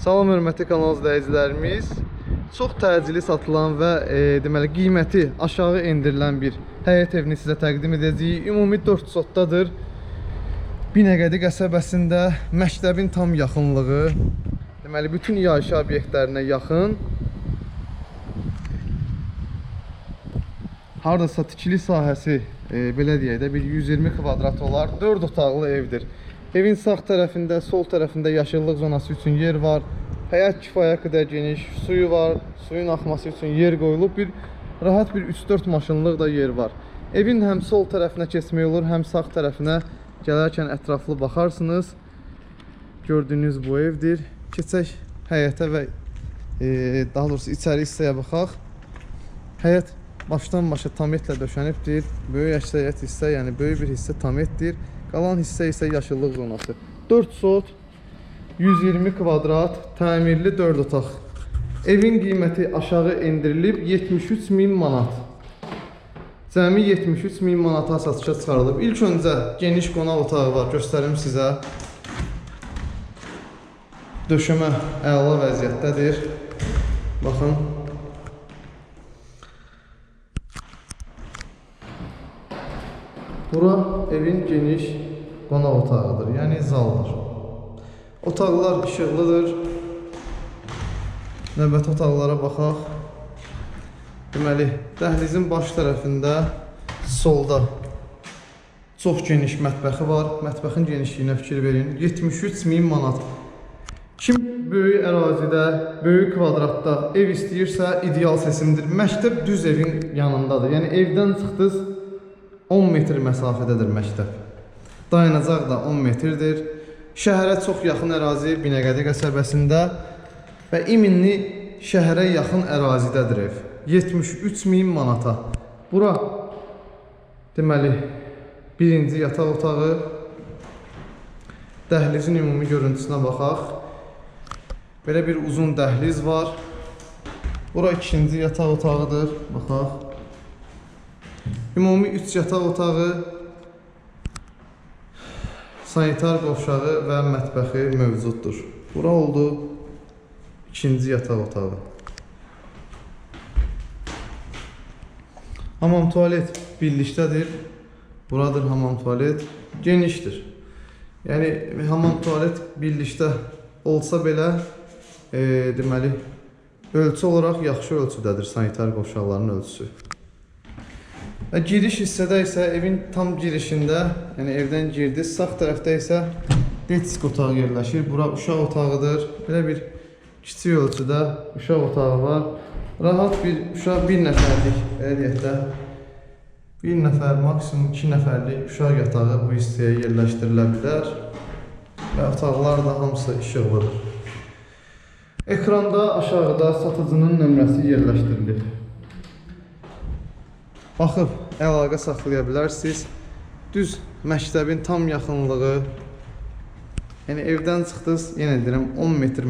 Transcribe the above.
Salam hörmətli kanal izləyicilərimiz. Çox təcili satılan və e, deməli qiyməti aşağı endirilən bir həyət evini sizə təqdim edəcəyik. Ümumi 4 sotdadır. Binəqədi qəsəbəsində məktəbin tam yaxınlığı, deməli bütün yaşayış obyektlərinə yaxın. Hardasa tikili sahəsi e, belə deyək də bir 120 kvadrat olar. 4 otaqlı evdir. Evin sağ tərəfində, sol tərəfində yaşıllıq zonası üçün yer var. Həyət kifayət qədər geniş, suyu var, suyun axması üçün yer qoyulub. Bir rahat bir 3-4 maşınlıq da yer var. Evin həm sol tərəfinə keçmək olur, həm sağ tərəfinə gələrkən ətraflı baxarsınız. Gördüyünüz bu evdir. Keçək həyətə və e, daha doğrusu içəri hissəyə baxaq. Həyət başdan başa tametlə döşənibdir. Böyük əksəriyyət hissə, yəni böyük bir hissə tametdir. Qalan hissə isə yaşıllıq zonası. 4 sot, 120 kvadrat, təmirli 4 otaq. Evin qiyməti aşağı endirilib 73 min manat. Cəmi 73 min manata satışa çıxarılıb. İlk öncə geniş qonaq otağı var, göstərim sizə. Döşəmə əla vəziyyətdədir. Baxın. Bura evin geniş qonaq otağıdır, yəni zaldır. Otaqlar işıqlıdır. Növbəti otaqlara baxaq. Deməli, dəhlizin baş tərəfində solda çox geniş mətbəxi var. Mətbəxin genişliyinə fikir verin. 73 min manat. Kim böyük ərazidə, böyük kvadratda ev istəyirsə, ideal seçimdir. Məktəb düz evin yanındadır. Yəni evdən çıxdınız 10 metr məsafədədir məktəb. Dayanacaq da 10 metrdir. Şəhərə çox yaxın ərazi Binəqədi qəsəbəsində və İminli şəhərə yaxın ərazidədir ev. 73 min manata. Bura deməli birinci yataq otağı. Dəhlizin ümumi görüntüsünə baxaq. Belə bir uzun dəhliz var. Bura ikinci yataq otağıdır. Baxaq. Ümumi 3 yataq otağı, sanitar qovşağı və mətbəxi mövcuddur. Bura oldu ikinci yataq otağı. Hamam tualet birlikdədir. Buradır hamam tualet. Genişdir. Yəni hamam tualet birlikdə olsa belə e, deməli ölçü olaraq yaxşı ölçüdədir sanitar qovşaqların ölçüsü. Və giriş hissədə isə evin tam girişində, yəni evdən girdiniz, sağ tərəfdə isə detisk otağı yerləşir. Bura uşaq otağıdır. Belə bir kiçik ölçüdə uşaq otağı var. Rahat bir uşaq bir nəfərlik, belə deyək də, bir nəfər, maksimum iki nəfərlik uşaq yatağı bu hissəyə yerləşdirilə bilər. Və otaqlar da hamısı işıqlıdır. Ekranda aşağıda satıcının nömrəsi yerləşdirilib. Baxıb əlaqə saxlaya bilərsiniz. Düz məktəbin tam yaxınlığı. Yəni evdən çıxdınız, yenə deyirəm 10 metr